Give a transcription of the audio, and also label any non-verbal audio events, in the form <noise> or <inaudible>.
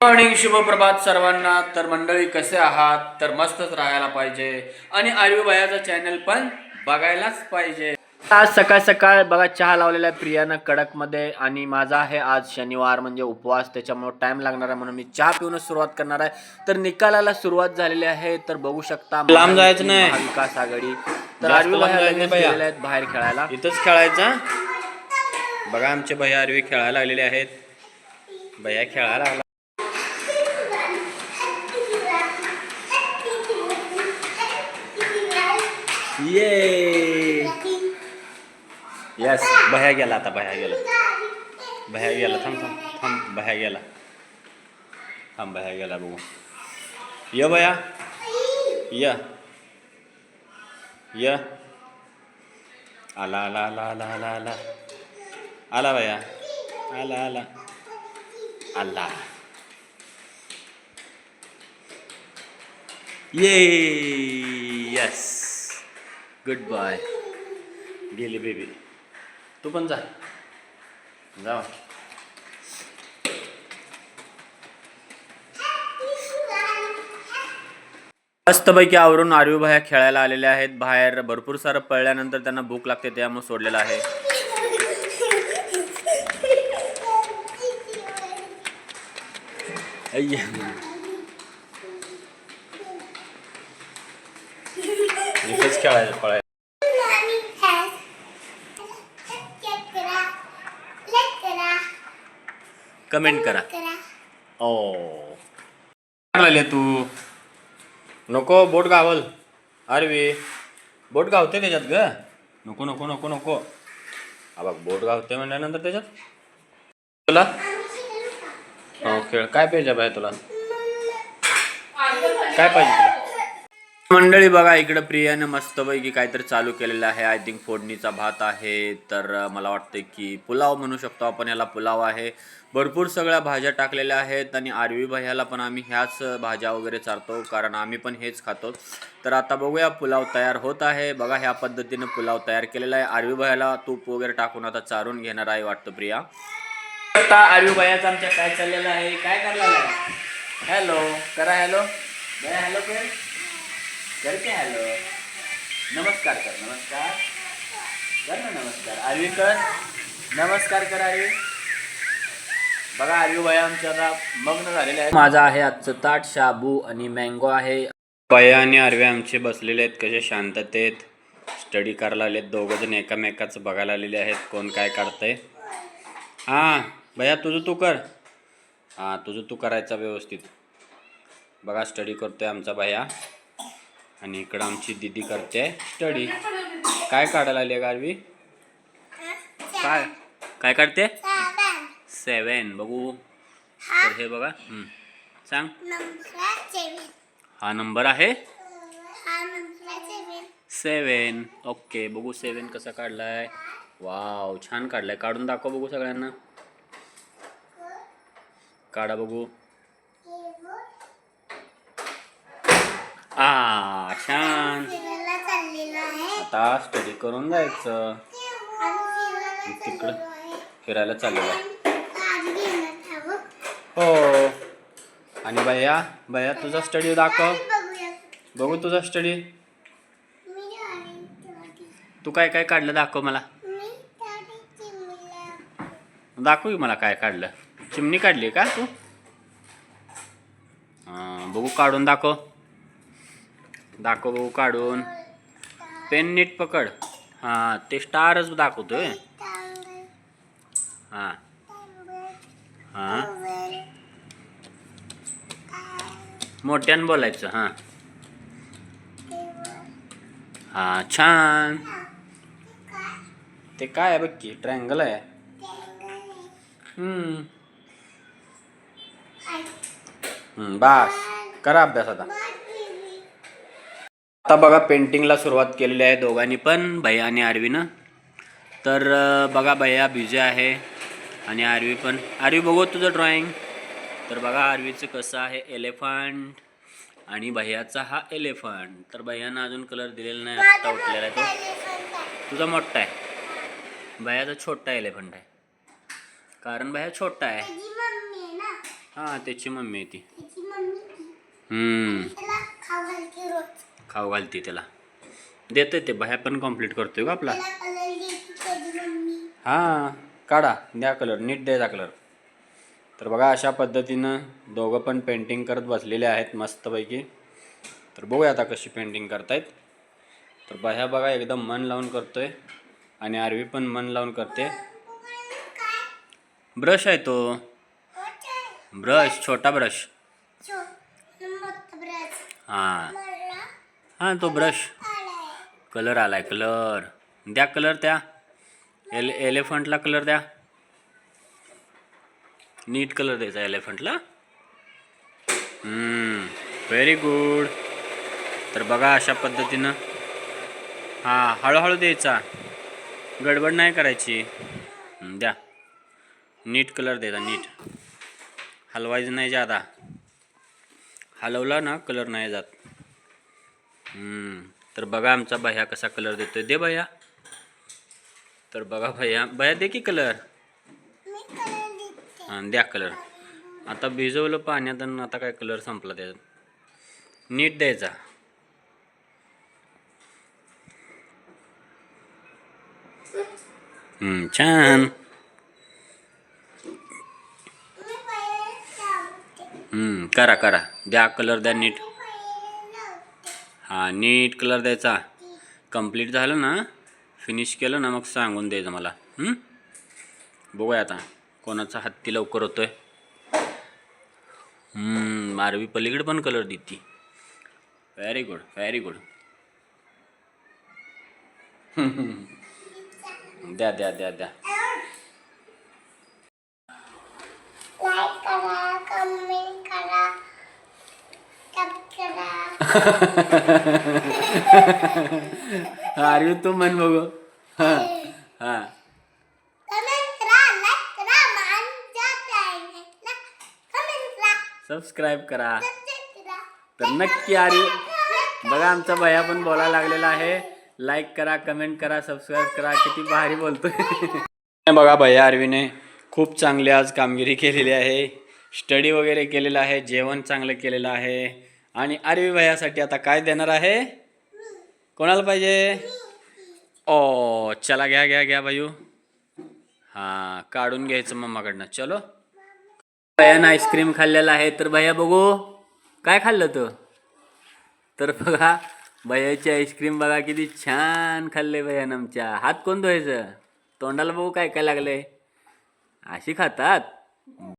Morning शुभप्रभात सर्वांना. तर मंडळी कसे आहात? तर मस्तच राहायला पाहिजे. आणि आर्वी भयाचा चॅनल पण बघायलाच पाहिजे. आज सकाळ सकाळ बघा चहा लावलेला आहे प्रियानं कडकमध्ये. आणि माझा आहे आज शनिवार म्हणजे उपवास. त्याच्यामुळे टाइम लागणार आहे म्हणून मी चहा पिऊनच सुरुवात करणार आहे. तर निकालाला सुरुवात झालेली आहे. तर बघू शकता लांब जायचं नाही. महाविकास आघाडी. तर आर्वी आहेत बाहेर खेळायला. इथंच खेळायचा बघा आमचे भैया आरवी खेळायला लागलेले आहेत. भैया खेळायला लागला. ये यस भया गेला आता भया गेला. भया गेला थांब थांब थांब भया गेला. थांब भया गेला बघू. ये भया. य. य. आला आला आला आला आला आला. आला भया. आला आला. आला. ये यस गुड बाय गेली बेबी. तू पण जा. जा. मस्तपैकी आवरून आरवी भाया खेळायला आलेले आहेत. बाहेर भरपूर सारं पळल्यानंतर त्यांना भूक लागते त्यामुळे सोडलेलं आहे. <laughs> अय्या. इथेच खेळायचं पळायचं कमेंट करा ओ लागले तू नको बोट गावल अरे बोट गावते त्याच्यात ग नको नको नको नको बघ बोट गावते म्हणल्यानंतर त्याच्यात तुला हो खेळ काय पाहिजे बाय तुला काय पाहिजे तुला मंडळी बघा इकडं प्रियानं मस्तपैकी काहीतरी चालू केलेलं आहे. आय थिंक फोडणीचा भात आहे. तर मला वाटतं की पुलाव म्हणू शकतो आपण. याला पुलाव आहे. भरपूर सगळ्या भाज्या टाकलेल्या आहेत आणि आरवी भैयाला पण आम्ही ह्याच भाज्या वगैरे चारतो. कारण आम्ही पण हेच खातो. तर आता बघूया पुलाव तयार होत आहे. बघा ह्या पद्धतीनं पुलाव तयार केलेला आहे. आरवी भयाला तूप वगैरे टाकून आता चारून घेणार आहे वाटतं प्रिया. आता आरवी भयाचं आमच्या काय चाललेलं आहे? काय करणार हॅलो करा हॅलो हॅलो करते हॅलो नमस्कार कर नमस्कार. कर ना नमस्कार. आरवी कर? नमस्कार कर आरवी बघा आरवी भया आमच्या आता मग्न झालेले आहे माझा आहे आजचं ताट शाबू आणि मँगो आहे. भया आणि आरवी आमचे बसलेले आहेत. कसे शांततेत स्टडी करायला आलेत. दोघं जण एकामेकाचं बघायला आलेले आहेत. कोण काय काढतंय हां भैया तुझं तू कर. हां तुझं तू करायचा व्यवस्थित. बघा स्टडी करतोय आमचा भैया. आणि इकडं आमची दीदी करते स्टडी. काय काढायला आली गारवी? काय? काय काढते? सेवन. बघू. तर हे बघा. सांग. हा नंबर आहे? सेवन. ओके. बघू सेवन कसा काढलाय. वाव छान काढलाय. काढून दाखव बघू सगळ्यांना. काढा बघू. छान. आता स्टडी करून जायचं. तिकडं फिरायला चाललेलं आहे. हो. आणि भैया भैया तुझा स्टडी दाखव. बघू तुझा स्टडी तू काय काय काढलं दाखव मला. दाखव मला काय काढलं. चिमणी काढली का तू? बघू काढून दाखव. दाखव भाऊ काढून. पेन नीट पकड. हां ते स्टारच दाखवतोय. हां. हां. मोठ्यानं बोलायचं हां. हां छान. ते काय आहे बघ की ट्रँगल आहे. बास हम्म, बस. करा अभ्यास आता. आता बघा पेंटिंगला सुरुवात केलेली आहे दोघांनी पण भैया आणि आरवीनं. तर बघा भैया बिझी आहे आणि आरवी पण. आरवी बघू तुझं ड्रॉइंग तर बघा आरवीचं कसं आहे एलिफंट आणि भैयाचा हा एलिफंट तर भैयानं अजून कलर दिलेला नाही आत्ता उठलेला आहे तो. तुझा मोठा आहे. भैयाचा छोटा एलिफंट आहे. कारण भैया छोटा आहे. हा त्याची मम्मी आहे ती. खाऊ घालते त्याला. देतोय ते बाह्या पण कंप्लीट करतोय का आपला. देते हां काढा द्या कलर नीट द्यायचा कलर तर बघा अशा पद्धतीनं दोघं पण पेंटिंग करत बसलेले आहेत मस्तपैकी. तर बघूया आता कशी पेंटिंग करतायत. तर बाह्या बघा एकदम मन लावून करतोय. आणि आरवी पण मन लावून करते. ब्रश आहे तो? ब्रश छोटा ब्रश. हां. हां तो ब्रश कलर कलर आलाय कलर द्या कलर त्या. एल एलिफंटला कलर द्या. नीट कलर द्यायचा एलिफंटला व्हेरी गुड तर बघा अशा पद्धतीनं. हां हळूहळू द्यायचा. गडबड नाही करायची. द्या. नीट कलर द्यायचा नीट हलवायचं नाही जादा हलवला ना कलर नाही जात. तर बघा आमचा भैया कसा कलर देतोय. दे भैया. तर बघा भैया. भैया दे की कलर. हां द्या कलर आता भिजवलं पाण्यात आणि आता काय कलर संपला त्याच्यात? नीट द्यायचा. छान. करा करा. द्या कलर द्या नीट. हां नीट कलर द्यायचा. कंप्लीट झालं ना फिनिश केलं ना मग सांगून द्यायचं मला. बघूया आता कोणाचा हत्ती लवकर होतो आहे मारवी पलीकडे पण कलर देती. व्हेरी गुड व्हेरी गुड द्या द्या द्या द्या लाईक करा कमेंट करा आरवी तू म्हण बघू. हां हां. सबस्क्राईब करा तर नक्की आरवी बघा आमचा भैया पण बोलायला लागलेला आहे. लाईक करा कमेंट करा सबस्क्राईब करा. किती भारी बोलतोय. बघा भैया आरवीने खूप चांगली आज कामगिरी केलेली आहे. स्टडी वगैरे केलेलं आहे. जेवण चांगलं केलेलं आहे. आणि आरवी भैयासाठी आता काय देणार आहे? कोणाला पाहिजे? ओ चला घ्या घ्या घ्या भाऊ हां काढून घ्यायचं मम्माकडनं. चलो. भयानं आईस्क्रीम खाल्लेला आहे. तर भैया बघू. काय खाल्लं तू? तर बघा भैयाची आईस्क्रीम बघा किती छान खाल्ले भैयानं आमच्या. हात कोण धुवायचं? तोंडाला बघू काय काय लागलंय. अशी खातात.